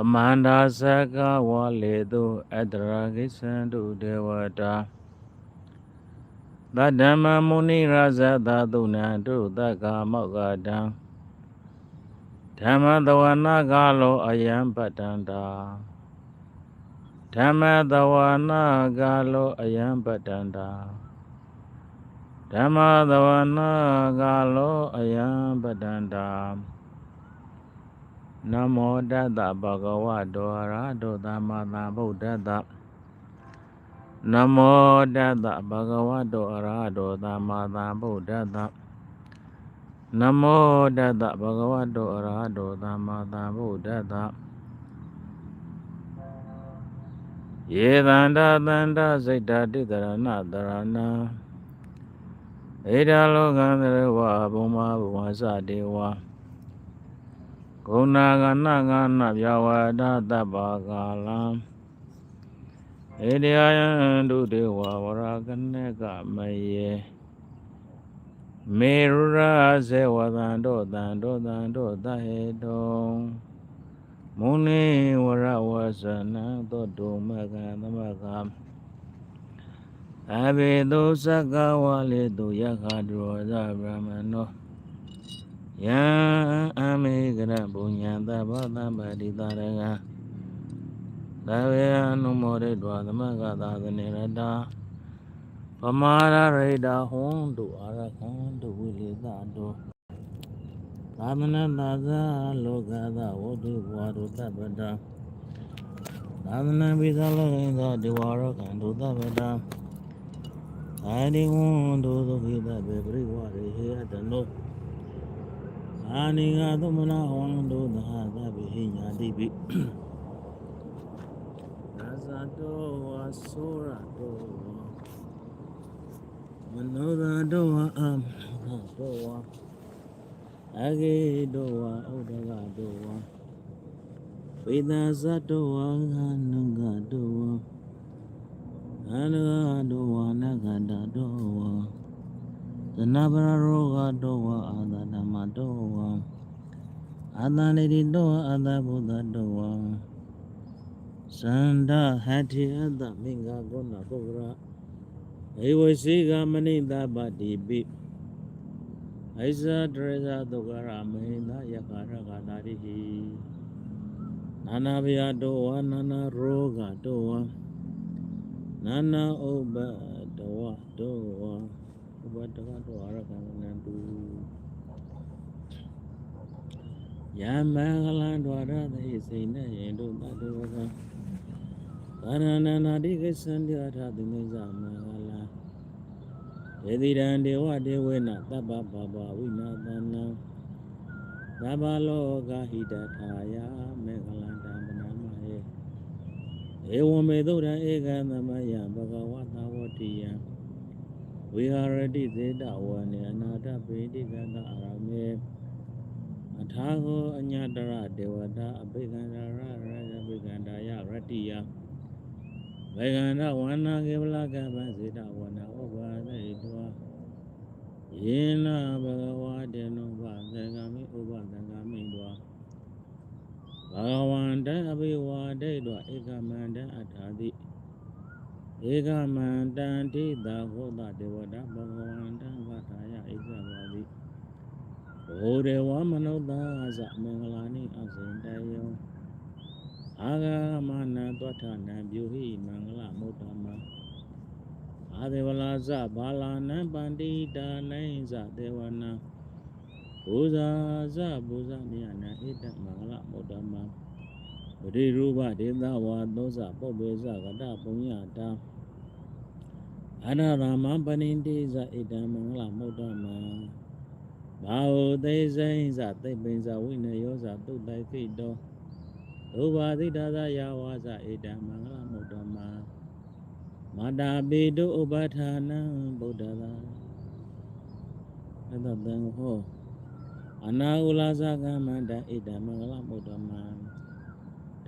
သမန္တာစကဝလေတုအတရာကိသန္တုဒေဝတာသတ္တမမုနိရဇသတုဏံတုသက္ကာမောက္ကတံဓမ္မတဝနာကလောအယံပတ္တန္တာဓမ္မတဝနာကလောအယံပတ္တန္တာဓမ္မတဝနာကလောအယံပတ္တန္တာ နမောတတ္တဘဂဝတောအရဟတောသမ္မာသမ္ဗုဒ္ဓတ္တနမောတတ္တဘဂဝတောအရဟတောသမ္မာသမ္ဗုဒ္ဓတ္တနမောတတ္တဘဂဝတောအရဟတောသမ္မာသမ္ဗုဒ္ဓတ္တယေတန္တတန္တစိတ်တတိတရဏတရဏဧဒလောကံတရဝဘုံမဘဝစတေဝ ဂုဏကနကနပြဝဒတပ္ပကာလံဧတယယံဒုတေဝဝရကနေကမယေမေရုရာဇေဝသံတောတံတောတံတောတဟေတောမုနိဝရဝဇနံသောတုမကံသမကံအဘိတုသက္ကဝလေတုယခဒရောဇဗြဟ္မနော ယံအမေကရပုညံသဗ္ဗသမ္ပတိတာရကသဗ္ဗေအနုမောဒိတောသမဂသာသနေရတာပမာရရိတာဟွန်တုအာရခံတုဝိလေသတောသာမဏသာသလောကသဝတ္တိဘဝတုသဗ္ဗတာသာသနာပိသလောကိသဒေဝရကံတုသဗ္ဗတာအာဒီဝံတုသုခိတဘေပရိဝရေဟေအတနော အာနိငါသမနာဝန္တုသဟသဗ္ဗဟိညာတိပိသာဇတောဝါဆိုရတောမနောဇာတောဝါအမနောတောဝါအဂေတောဝါဩဒဂတောဝါဝိသဇတောဝါငါနုငါတောဝါအနဂတောဝါနဂတတောဝါ သနဗရရောဂတောဝအာသဓမ္မတောဝအာသလေတိတောအာသဘုဒ္ဓတောဝသန္ဒဟတိအတ္တမင်္ဂဂုဏပုဂ္ဂရဧဝစီကမနိတပတိပိအိဇာတရဇသုခရမေနယခရဂတာရိဟိနာနာဗျာတောဝနာနာရောဂတောဝနာနာဥပတောဝတောဝ ဥပဒကတော့အရကံနန္တုယမင်္ဂလံဒွါရသေစိနေယေတုတတုဝကံကာရဏနာတိကိသန္တိအထသမိဇမင်္ဂလံဒေတိရံဒေဝဒေဝေနသဗ္ဗပပဝိနာသနံသဗ္ဗလောကဟိတထာယမင်္ဂလံတံပနာမဟေဧဝမေသုဒ္ဓဧကံသမယဘဂဝတာဝတိယံ ဝိဟာရတိသေတဝနေအနာတပေတိကတအာရမေအထာဟောအညတရဒေဝတာအဘိကန္တရရယဘိကန္တာယရတ္တိယဘေကန္တဝန္နာကေဝလကပံစေတဝနာဥပါသေတောယေနဘဂဝတေနုဘသံဃာမိဥပသံဃာမိတောဘဂဝန္တအဘိဝါဒိတောဧကမန္တအထာတိ ဧကမန္တံတိသာဟောတဒေဝတာဘဂဝန္တံဝထာယဣဇဝါတိဘောဒေဝမနုဿာသမင်္ဂလာနိအစင်တယောအာဂမနံသောထနံပြုဟိမင်္ဂလမုဒ္ဓမအာဒေဝလာဇဘာလာနံပန္တိတာနိဇဒေဝနံဘူဇာဇဘူဇာနိယနံဣတမင်္ဂလမုဒ္ဓမ ပရိရူပဒေသဝါသောဇပုပ္ပေဇကတပုညတာအနာရမပဏိတိဇဣတံမင်္ဂလမုဒ္ဓမံဘာဟုသိစိမ့်ဇသိပ္ပိဇဝိနယောဇသုတ္တိုခိတောဒုဘာသိတာဇယာဝါဇဣတံမင်္ဂလမုဒ္ဓမံမမာတာပိတုဥပဌာနံဗုဒ္ဓသာအဲ့တော့တန်ဟောအနာဟုလာသကမ္မန္တဣဒံမင်္ဂလမုဒ္ဓမံ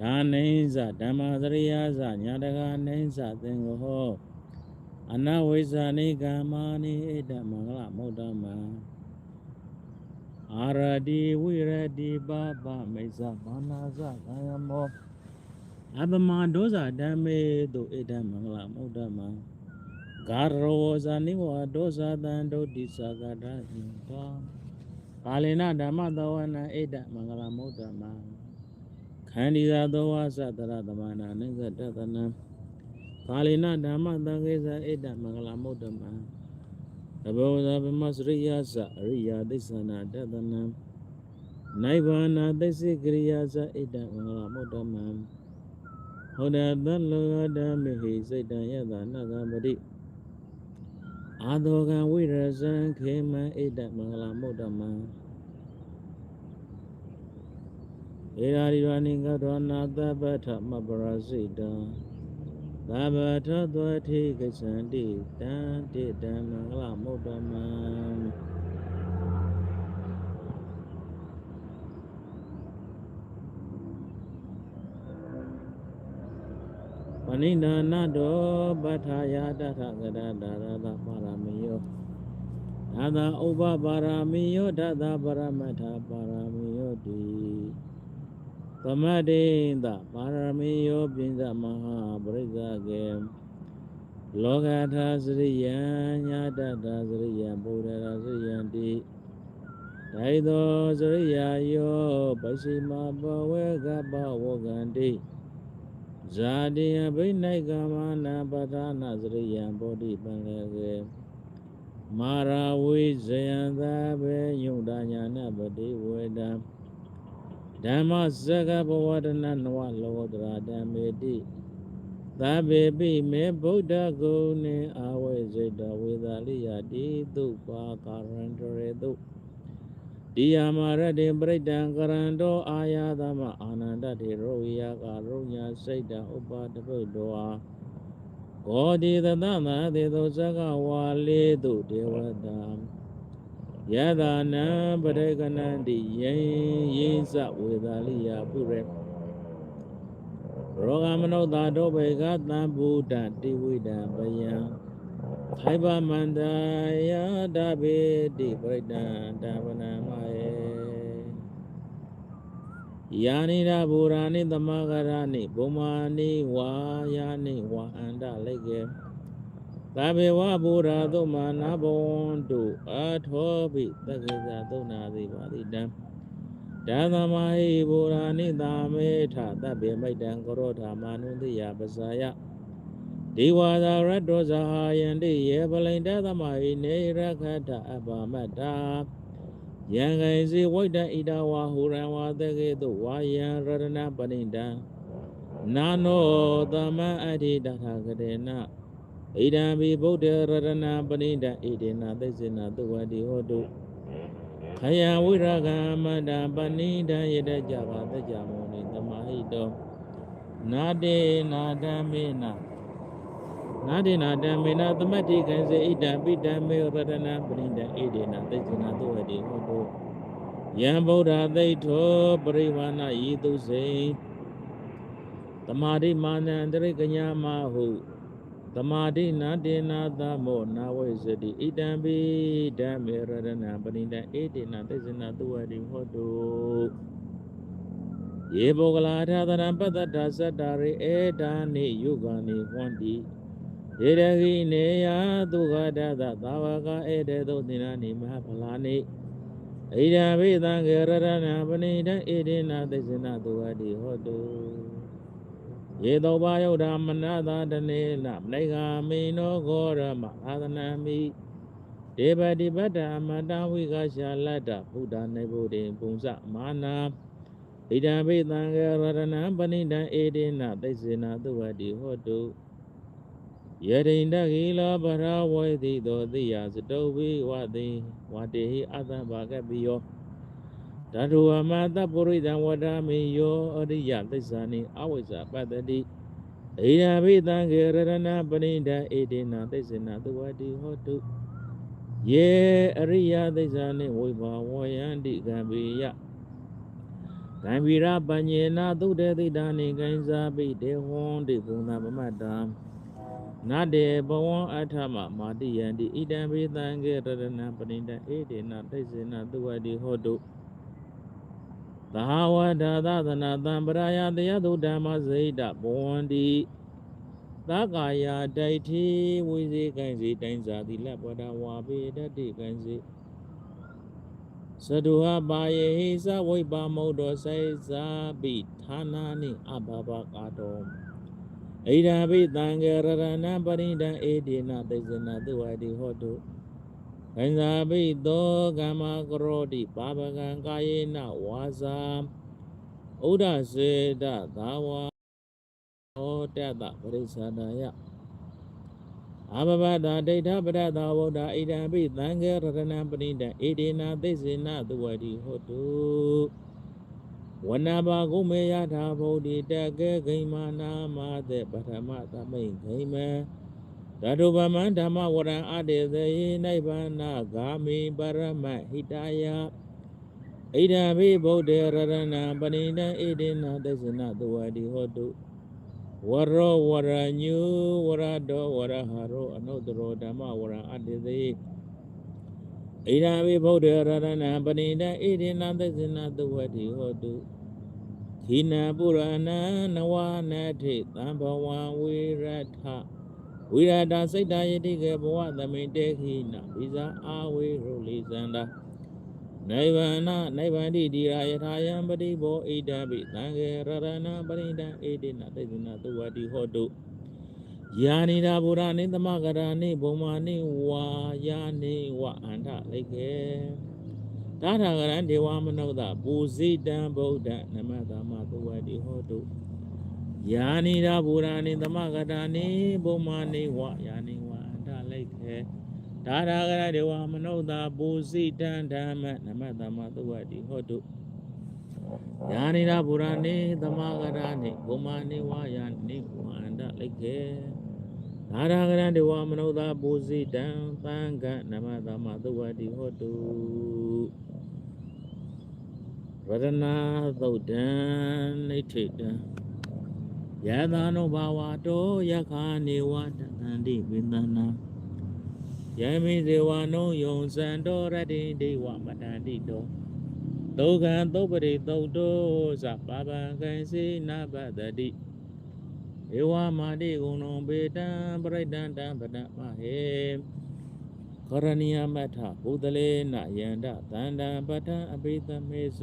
ဒါနိဉ္စဓမ္မသရိယာသညာတကာနိဉ္စသင်္ဃဟောအနဝိဇာနိကမ္မာနိဣဒံမင်္ဂလမုဒ္ဓမံအာရတိဝိရတိပါပမိစ္ဆဘာနာဇကာယမောအပမဒောဇဓမ္မေတုဣဒံမင်္ဂလမုဒ္ဓမံဂါရောဇာနိဝဒောဇတံဒုတိသကတဣန္ဒာကာလေနဓမ္မသဝနာဣဒံမင်္ဂလမုဒ္ဓမံ ခန္ဒီသာသောဝသတရသမနာနိစ္စတတနံကာလေနဓမ္မသံဃေဇဣဒံမင်္ဂလမုဒ္ဓမံတဘောဇဗမစရိယသအရိယာသိသနာတတနံနိဗ္ဗာနာသိစိကရိယာသဣဒံမင်္ဂလမုဒ္ဓမံဟောဒတလောဓမ္မေဟိစိတ်တံယတနာဂမတိအာသောကံဝိရဇံခေမံဣဒံမင်္ဂလမုဒ္ဓမံ ဧရာရိဝနိင္ကောနာသဗ္ဗထမပရစိတံသဗ္ဗထသောတိကစ္ဆန္တိတံတိတံမင်္ဂလမုဒ္ဓမံပဏိဒါနတောပဋ္ဌာယတထကရဒါရသပါရမယောဒါသာဥပပါရမီယောဒါသာပရမတ္ထပါရမီယောတိ သမတေသပါရမီယောပိဉ္စမဟာပရိစ္ဆကေလောကထာစရိယံညာတတာစရိယံဘုဒ္ဓရာစရိယံတိဒိုင်သောစရိယာယောပစိမဘဝေကပဝကံတိဇာတိယဘိနိကမနာပဌာနာစရိယံဘောဓိပံလေကေမာရာဝိဇယံသာဘေယုဒ္ဒညာနပတိဝေဒံ ဓမ္မစကဘဝဒနာနဝလောဒရာဓမ္မေတိသဗ္ဗေပိမေဗုဒ္ဓဂုဏေအာဝေဇိတဝေသာလိယတိသုပါကာရန္တရေတုတိယမရတေပရိတံကရန္တောအာယသမအာနန္တတေရောဝိယကာရုညာစိတ်တဥပါတပုတ္တောအာဘောဓိသတ္တမသေသောဇဂဝါလေတုဒေဝတာ ယသာနံပရိကနန္တိယံယေသဝေသာလိယပုရေရောဂမနုဿာတောဘေကသံဘူတံတိဝိတံပယံခိုင်ပါမန္တယတဗေတိပရိတံတဝနမယေယာနိဒဘူရာနိသမဂရနိဘုမာနိဝါယာနိဝါအန္တလိုက်ကေ သဗ္ဗေဝဘူရာသုမာနာဘဝန္တုအထောပိသက္ကေဇာသုနာတိပါတိတံဒါသမဟိဘူရာနိသာမေထသဗ္ဗေမိတ်တံကရောဓာမနုတိယပဇာယဒီဝါသာရတ္တောဇာယန္တိယေပလိန်တသမဟိနေရခတအပမတ္တာယံဂိစီဝိတ္တဣဒဝါဟူရံဝါသကေတုဝါယံရတနာပဏိတံနာနောသမအဋ္ဌိတထာဂတေန ဣဒံဘိဗုဒ္ဓရတနာပဏိတံဣဒေနသိစေနသုဝတိဟောတုခယဝိရကမတ္တပဏိတံယတကြပါတကြမောနိသမဟိတောနာတေနာဓမ္မေနနာဒေနာဓမ္မေနသမတ္တိကံစေဣဒံပိတံမေရတနာပဏိတံဣဒေနသိစေနသုဝတိဟောတုယံဗုဒ္ဓသိထောပရိဝါဏဤသူစိသမာဓိမာနံတရိကညာမဟု သမာဓိနာတေနာသမောနာဝိစတိဣတံပိဓမ္မေရတနာပဏိတံဣတေနသိစေနသုဝတိဟောတုယေဘောဂလာထာသရံပတ္တတာသတ္တာရိဧတာနိယုဂာနိဟွန္တိရေရဂိနေယသုခတသသာဝကဧတေသုသင်္နာနိမဟဖလာနိဣဒံဘိသံခေရရဏပဏိတံဣဒေနသိစေနသုဝတိဟောတု ယေတောဘာယုဒ္ဓမနသာတနေနမနိဂာမိနောဂောရမအာသနံမိဒေဝတိပတ္တအမတဝိကရှာလတ္တဘုဒ္ဓနေဗုဒ္ဓေပုံစမာနာဣဒံဘိသံခေရရဏပဏိတံဣဒေနသိစေနသုဝတိဟောတုယရိန္ဒခိလောပရဝေတိသောတိယစတုဝိဝတိဝတေဟိအသဗ္ဗကပိယော ဓာတုဝမတပုရိသံဝဒမေယောအရိယသစ္စာနိအဝိဇ္ဇပတ္တိဣဣဒာဘိသံခေရရဏပရိဒံဣတိနာသိစေနာသဝတိဟောတုယေအရိယသိစ္စာနှင့်ဝိဘာဝယန္တိကံပိယကံဗီရပညေနာသုတေသိတာနိကိဉ္စာပိတေဟွန်တိဘုံသာပမတ္တံနတေဘဝံအထမမာတိယန္တိဣဒံဘိသံခေရရဏပရိဒံဣတိနာသိစေနာသဝတိဟောတု သဟာဝဒသသနာတံပရာယတယသုဓမ္မစိတ်တဘဝန္တိသက္ကာယတိုက်တိဝိဇေကိုင်းစီတိုင်းစာတိလပ္ပဒဝါပေတတိကိုင်းစီသတုဟပါယေဟိသဝိပါမုဒ္ဒောစေဇာပိဌာနာနိအဘဘကာတောဣဒာဘိတံကေရရဏပရိဒံဧတိနသိဇနာသူဝတိဟောတု ကံဇာပိသောကမ္မကရောတိပါပကံကာယေနဝါစာဥဒ္ဒစေတသာဝါဟောတတပရိစ္ဆာဒာယအဘဘတာဒိဋ္ဌပရတဝုဒ္ဓဣဒံပိသံဃေရတနပရိဒံဣဒေနာသိစေနသဝတိဟောတုဝနဘာဂုမေယထာဗုဒ္ဓိတကေဂိမာနာမသေပထမသမိန်ဂိမေ ဓာတုပမံဓမ္မဝရံအတေသေယနိဗ္ဗာနဂာမိပရမဟိတယဣဒံဘိဗုဒ္ဓေရရဏံပဏိတံဣဒိနာသစ္စနသဝတိဟောတုဝရောဝရညုဝရတောဝရဟရောအနုတ္တရောဓမ္မဝရံအတေသေဣဒံဘိဗုဒ္ဓေရရဏံပဏိတံဣဒိနာသစ္စနသဝတိဟောတုခိနပုရဏံနဝနထိသံဘဝံဝိရထ ဝိရဒစိတ်တယတိကေဘဝသမိတေခိနဝိဇာအာဝေရုလိဇန္တာနိဗ္ဗာနနိဗ္ဗန္တိတိရာယထာယံပတိဘောဣဒံပိသံဃေရရဏပရိဒံဣတိနသိဇနသုဝတိဟောတုယာနိဒာဗုဒ္ဓနိသမဂရာနိဘုံမာနိဝါယာနိဝအန္တလိကေတာထာဂရံဒေဝမနုဿပူဇိတံဗုဒ္ဓနမသမသုဝတိဟောတု ယာနိရာဘူရာနိသမဂတာနိဘုံမာနိဝယာနိဝအန္တလိခေဒါရာဂရဒေဝမနုဿာပူစိတံဓမ္မနမတမသုဝတိဟောတုယာနိရာဘူရာနိသမဂတာနိဘုံမာနိဝယာနိဝအန္တလိခေဒါရာဂရဒေဝမနုဿာပူစိတံသံဃနမတမသုဝတိဟောတုရတနာသုတ်တံနိဋ္ဌိတံ ယသာနုဘာဝတောယခာနေဝတသန္တိဝိသနာယမိဇေဝနုယုံစံတောရတိဒေဝမတန္တိတောဒုက္ခံသုပ္ပရိသုတ်တောသပပံကံစေနဘတတိဧဝမာတိဂုဏံပေတံပရိဒန္တံပဒမဟေကရဏီယမထဘုဒ္ဓလေနယန္တသန္တံပဋ္ဌံအဘိသမေသ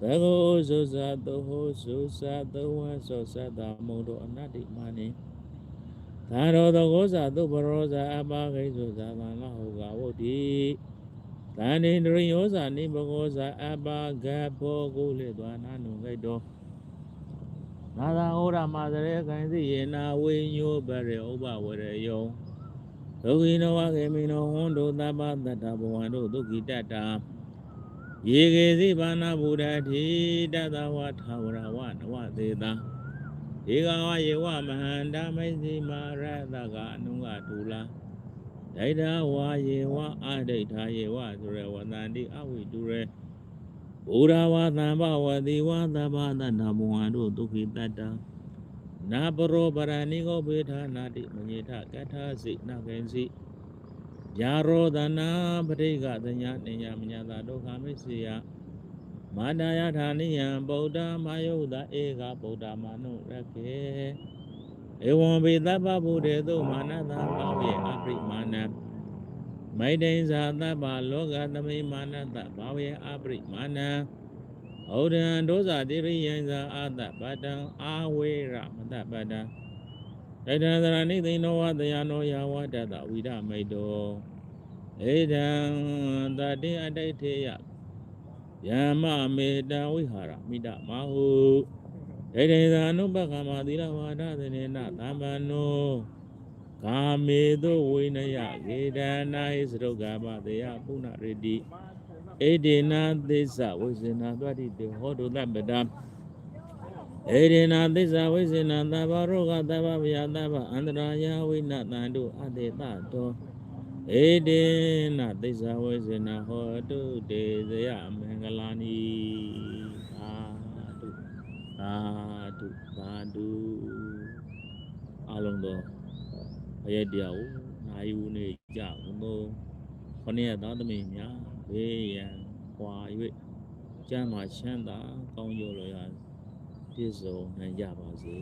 ဘဂဝသုဇာတောဟောသုဇာတောဝသောသတ္တမုံတော်အနတ္တိမာနိသာရောသောကောဇာသုပရောဇာအပါခိသုဇာသံလဟုကဝုတ်တိသန္တိတရိယောဇာနိဘဂောဇာအပါဂဘောကုလေသွာနာနုဂိတောနာသာဩရမသရေခိုင်စီယေနာဝိညောပရေဥပဝရေယောဒုက္ခိနောဝကေမိနောဟွန်တုသဗ္ဗတတ္တဘဝန္တုဒုက္ခိတတ္တာ ယေကေစီဘာနာဗုဒ္ဓတိတတဝထာဝရဝနဝသေတာဧကဝယေဝမဟန္တာမိစီမာရတကအနုကဒူလာဒိဋ္ဌဝါယေဝအဒိဋ္ဌာယေဝဆိုရဝတန္တိအဝိတုရေဘုရားဝသံဘဝတိဝသဗ္ဗတတ္တဘဝန္တုဒုက္ခိတတ္တနာပရောပရဏိကောဘေထာနာတိမညေထကထာစိနကေစီ ယာရောဒနာပဋိကသညာနေယမညာတာဒုက္ခမိစေယမာတာယဌာနိယံဗုဒ္ဓမာယုဒဧကဗုဒ္ဓမာနုရကေဧဝံဘိသဗ္ဗဗုဒ္ဓေသုမာနတဘာဝေအပရိမာဏမိတ်တိန်ဇာသဗ္ဗလောကသမိမာနတဘာဝေအပရိမာဏဩဒံဒုဇာတိရိယံဇာအာတပတံအာဝေရမတပတံ တတံသရဏိသိနောဝတယနောယာဝတတဝိဒမိတ်တောဧဒံတတိအတိဋ္ဌေယယမမေတံဝိဟာရမိတမဟုဒိဋ္ဌိသာနုပကမသီလဝါဒသနေနသမ္ပန္နောကာမေတုဝိနယဂေဒနာဟိသရုပ်ကမတေယပုဏ္ဏရတိဧဒေနာသစ္စာဝိဇ္ဇနာသတ္တိတေဟောတုတပ္ပတံ ဧရိနာသစ္စာဝိစေနသဗ္ဗရောဂသဗ္ဗဗျာသဗ္ဗအန္တရာယဝိနတန္တုအတေတတောဧတေနသစ္စာဝိစေနဟောတုတေဇယမင်္ဂလာနိသာဓုသာဓုသာဓုအလုံးသောဘယတရားကိုနိုင်ဦးနေကြဘုံသောခொနည်းသားသမီးများဘေးရန်ခွာ၍ကျမ်းမာချမ်းသာကောင်းကျိုးလိုရာ ပြည့်စုံနိုင်ကြပါစေ